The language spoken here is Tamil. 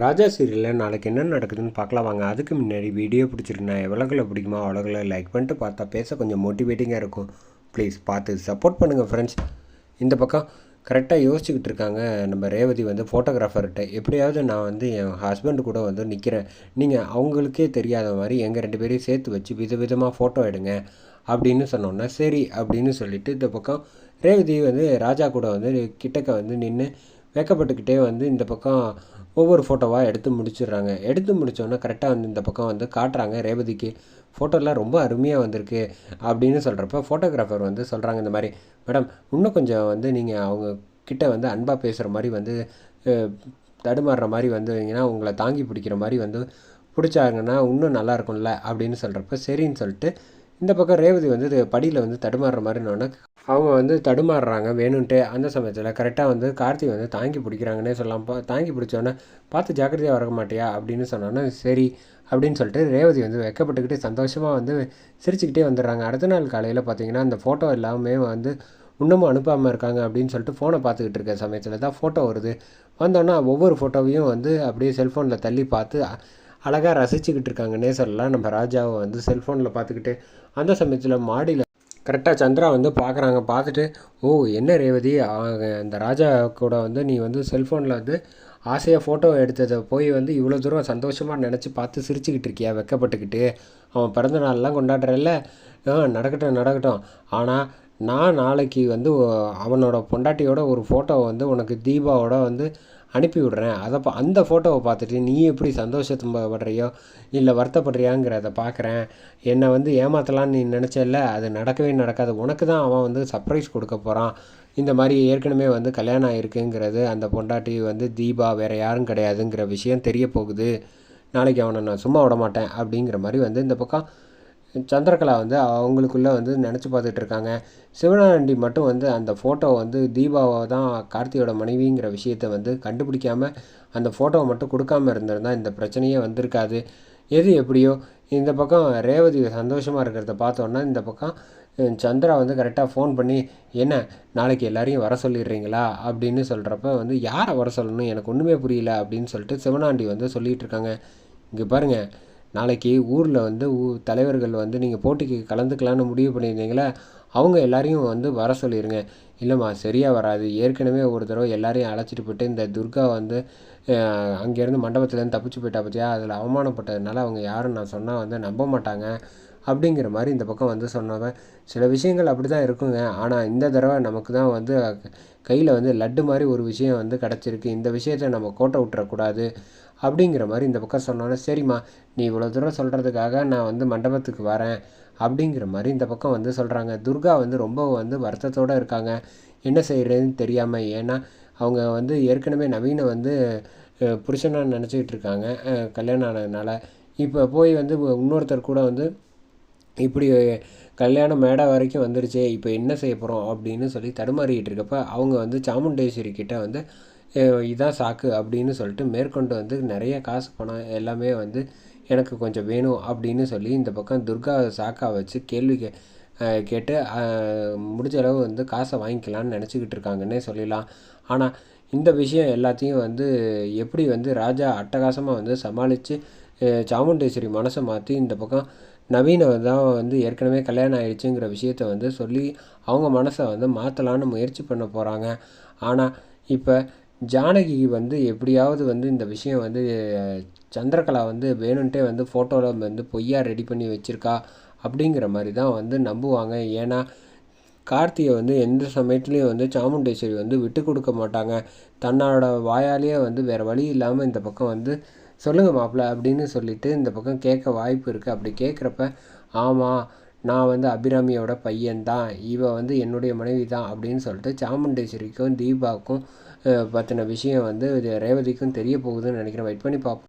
ராஜா சீரியலில் நாளைக்கு என்ன நடக்குதுன்னு பார்க்கலாம் வாங்க. அதுக்கு முன்னாடி வீடியோ பிடிச்சிருந்தா எவ்வளோக்குள்ள பிடிக்குமோ அவ்வளோக்குள்ள லைக் பண்ணிட்டு பார்த்தா பேச கொஞ்சம் மோட்டிவேட்டிங்காக இருக்கும். ப்ளீஸ் பார்த்து சப்போர்ட் பண்ணுங்கள் ஃப்ரெண்ட்ஸ் இந்த பக்கம் கரெக்டாக யோசிச்சுக்கிட்டு இருக்காங்க. நம்ம ரேவதி வந்து ஃபோட்டோகிராஃபர்கிட்ட எப்படியாவது நான் வந்து என் ஹஸ்பண்டு கூட வந்து நிற்கிறேன் நீங்கள் அவங்களுக்கே தெரியாத மாதிரி எங்கள் ரெண்டு பேரையும் சேர்த்து வச்சு விதவிதமாக ஃபோட்டோ எடுங்க அப்படின்னு சொன்னோன்னா சரி அப்படின்னு சொல்லிட்டு இந்த பக்கம் ரேவதி வந்து ராஜா கூட வந்து கிட்டக்க வந்து நின்று வெக்கப்பட்டுக்கிட்டே வந்து இந்த பக்கம் ஒவ்வொரு ஃபோட்டோவாக எடுத்து முடிச்சிடுறாங்க. எடுத்து முடித்தோன்னா கரெக்டாக வந்து இந்த பக்கம் வந்து காட்டுறாங்க. ரேவதிக்கு ஃபோட்டோலாம் ரொம்ப அருமையாக வந்திருக்கு அப்படின்னு சொல்கிறப்ப ஃபோட்டோகிராஃபர் வந்து சொல்கிறாங்க இந்த மாதிரி மேடம் இன்னும் கொஞ்சம் வந்து நீங்கள் அவங்க கிட்ட வந்து அன்பாக பேசுகிற மாதிரி வந்து தடுமாறுற மாதிரி வந்தீங்கன்னா உங்களை தாங்கி பிடிக்கிற மாதிரி வந்து பிடிச்சாங்கன்னா இன்னும் நல்லா இருக்கும்ல? அப்படின்னு சொல்கிறப்ப சரின்னு சொல்லிட்டு இந்த பக்கம் ரேவதி வந்து இது படியில் வந்து தடுமாறுற மாதிரினோடனே அவங்க வந்து தடுமாறுறாங்க வேணும்ன்ட்டு அந்த சமயத்தில் கரெக்டாக வந்து கார்த்தி வந்து தாங்கி பிடிக்கிறாங்கன்னே சொல்லலாம். பா தாங்கி பிடிச்சோன்னே பார்த்து ஜாக்கிரதையாக வர மாட்டியா அப்படின்னு சொன்னோன்னே சரி அப்படின்னு சொல்லிட்டு ரேவதி வந்து வெக்கப்பட்டுக்கிட்டு சந்தோஷமாக வந்து சிரிச்சுக்கிட்டே வந்துடுறாங்க. அடுத்த நாள் காலையில் பார்த்தீங்கன்னா அந்த ஃபோட்டோ எல்லாமே வந்து இன்னமும் அனுப்பாமல் இருக்காங்க அப்படின்னு சொல்லிட்டு ஃபோனை பார்த்துக்கிட்டு இருக்க சமயத்தில் தான் ஃபோட்டோ வருது. வந்தோன்னா ஒவ்வொரு ஃபோட்டோவையும் வந்து அப்படியே செல்ஃபோனில் தள்ளி பார்த்து அழகாக ரசிச்சுக்கிட்டு இருக்காங்க நேசர்லாம். நம்ம ராஜாவை வந்து செல்ஃபோனில் பார்த்துக்கிட்டு அந்த சமயத்தில் மாடியில் கரெக்டாக சந்திரா வந்து பார்க்குறாங்க. பார்த்துட்டு ஓ என்ன ரேவதி? அவங்க அந்த ராஜா கூட வந்து நீ வந்து செல்ஃபோனில் வந்து ஆசையாக ஃபோட்டோ எடுத்ததை போய் வந்து இவ்வளோ தூரம் சந்தோஷமாக நினச்சி பார்த்து சிரிச்சுக்கிட்டு இருக்கியா? வெக்கப்பட்டுக்கிட்டு. அவன் பிறந்த நாள்லாம் கொண்டாடுறல்ல. ஆ நடக்கட்டும் நடக்கட்டும். ஆனால் நான் நாளைக்கு வந்து அவனோட பொண்டாட்டியோட ஒரு ஃபோட்டோவை வந்து உனக்கு தீபாவோட வந்து அனுப்பி விடுறேன் அதை பா அந்த ஃபோட்டோவை பார்த்துட்டு நீ எப்படி சந்தோஷப்படுறியோ இல்லை வருத்தப்படுறியாங்கிறத பார்க்குறேன். என்னை வந்து ஏமாற்றலான்னு நீ நினச்சல அது நடக்கவே நடக்காது. உனக்கு தான் அவன் வந்து சர்ப்ரைஸ் கொடுக்க போகிறான் இந்த மாதிரி ஏற்கனவே வந்து கல்யாணம் ஆகிருக்குங்கிறது அந்த பொண்டாட்டி வந்து தீபா வேறு யாரும் கிடையாதுங்கிற விஷயம் தெரிய போகுது. நாளைக்கு அவனை நான் சும்மா விட மாட்டேன் அப்படிங்கிற மாதிரி வந்து இந்த பக்கம் சந்திரகலா வந்து அவங்களுக்குள்ளே வந்து நினச்சி பார்த்துட்டு இருக்காங்க. சிவனாண்டி மட்டும் வந்து அந்த ஃபோட்டோ வந்து தீபாவை தான் கார்த்தியோட மனைவிங்கிற விஷயத்தை வந்து கண்டுபிடிக்காமல் அந்த ஃபோட்டோவை மட்டும் கொடுக்காம இருந்திருந்தால் இந்த பிரச்சனையே வந்திருக்காது. எது எப்படியோ இந்த பக்கம் ரேவதி சந்தோஷமாக இருக்கிறத பார்த்தோன்னா இந்த பக்கம் சந்திரா வந்து கரெக்டாக ஃபோன் பண்ணி என்ன நாளைக்கு எல்லாரையும் வர சொல்லிடுறீங்களா? அப்படின்னு சொல்கிறப்ப வந்து யாரை வர சொல்லணும்? எனக்கு ஒன்றுமே புரியல. அப்படின்னு சொல்லிட்டு சிவனாண்டி வந்து சொல்லிகிட்டு இருக்காங்க. இங்கே பாருங்கள் நாளைக்கு ஊரில் வந்து ஊ தலைவர்கள் வந்து நீங்கள் போட்டிக்கு கலந்துக்கலான்னு முடிவு பண்ணியிருந்தீங்களே அவங்க எல்லாரையும் வந்து வர சொல்லிடுங்க இல்லைம்மா சரியாக வராது. ஏற்கனவே ஒரு தடவை எல்லாரையும் அழைச்சிட்டு போயிட்டு இந்த துர்கா வந்து அங்கேருந்து மண்டபத்துலேருந்து தப்பிச்சு போயிட்டா பற்றியா அதில் அவமானப்பட்டதுனால அவங்க யாரும் நான் சொன்னால் வந்து நம்ப மாட்டாங்க. அப்படிங்கிற மாதிரி இந்த பக்கம் வந்து சொன்னவன் சில விஷயங்கள் அப்படி தான் இருக்குங்க. ஆனால் இந்த தடவை நமக்கு தான் வந்து கையில் வந்து லட்டு மாதிரி ஒரு விஷயம் வந்து கிடச்சிருக்கு. இந்த விஷயத்த நம்ம கோட்டை விட்டுறக்கூடாது. அப்படிங்கிற மாதிரி இந்த பக்கம் சொன்னோன்னே சரிம்மா நீ இவ்வளோ தூரம் சொல்கிறதுக்காக நான் வந்து மண்டபத்துக்கு வரேன். அப்படிங்கிற மாதிரி இந்த பக்கம் வந்து சொல்கிறாங்க துர்கா வந்து ரொம்ப வந்து வருத்தத்தோடு இருக்காங்க. என்ன செய்கிறதுன்னு தெரியாமல் ஏன்னா அவங்க வந்து ஏற்கனவே நவீனை வந்து புருஷனாக நினச்சிக்கிட்டு இருக்காங்க கல்யாணம் ஆனதுனால. இப்போ போய் வந்து இன்னொருத்தர் கூட வந்து இப்படி கல்யாணம் மேடை வரைக்கும் வந்துருச்சே இப்போ என்ன செய்ய போகிறோம் அப்படின்னு சொல்லி தடுமாறிக்கிட்டு இருக்கப்ப அவங்க வந்து சாமுண்டேஸ்வரி கிட்ட வந்து இதான் சாக்கு அப்படின்னு சொல்லிட்டு மேற்கொண்டு வந்து நிறைய காசு பணம் எல்லாமே வந்து எனக்கு கொஞ்சம் வேணும் அப்படின்னு சொல்லி இந்த பக்கம் துர்கா சாக்கா வச்சு கேள்வி கே கேட்டு முடிஞ்ச அளவு வந்து காசை வாங்கிக்கலாம்னு நினச்சிக்கிட்டு இருக்காங்கன்னே சொல்லிடலாம். ஆனால் இந்த விஷயம் எல்லாத்தையும் வந்து எப்படி வந்து ராஜா அட்டகாசமாக வந்து சமாளித்து சாமுண்டேஸ்வரி மனசை மாற்றி இந்த பக்கம் நவீனை தான் வந்து ஏற்கனவே கல்யாணம் ஆயிடுச்சுங்கிற விஷயத்த வந்து சொல்லி அவங்க மனசை வந்து மாற்றலான்னு முயற்சி பண்ண போகிறாங்க ஆனால் இப்போ ஜானகி வந்து எப்படியாவது வந்து இந்த விஷயம் வந்து சந்திரகலா வந்து வேணும்ன்ட்டே வந்து ஃபோட்டோவில் வந்து பொய்யா ரெடி பண்ணி வச்சுருக்கா அப்படிங்கிற மாதிரி தான் வந்து நம்புவாங்க. ஏன்னா கார்த்தியை வந்து எந்த சமயத்துலேயும் வந்து சாமுண்டேஸ்வரி வந்து விட்டு கொடுக்க மாட்டாங்க. தன்னோட வாயாலேயே வந்து வேறு வழி இல்லாமல் இந்த பக்கம் வந்து சொல்லுங்கள் மாப்பிள்ள அப்படின்னு சொல்லிட்டு இந்த பக்கம் கேட்க வாய்ப்பு இருக்குது அப்படி கேட்குறப்ப ஆமாம் நான் வந்து அபிராமியோட பையன்தான் இவ வந்து என்னுடைய மனைவி தான் அப்படின்னு சொல்லிட்டு சாமுண்டேஸ்வரிக்கும் தீபாவுக்கும் பற்றின விஷயம் வந்து இது ரேவதிக்கும் தெரிய போகுதுன்னு நினைக்கிறேன். வெயிட் பண்ணி பார்ப்போம்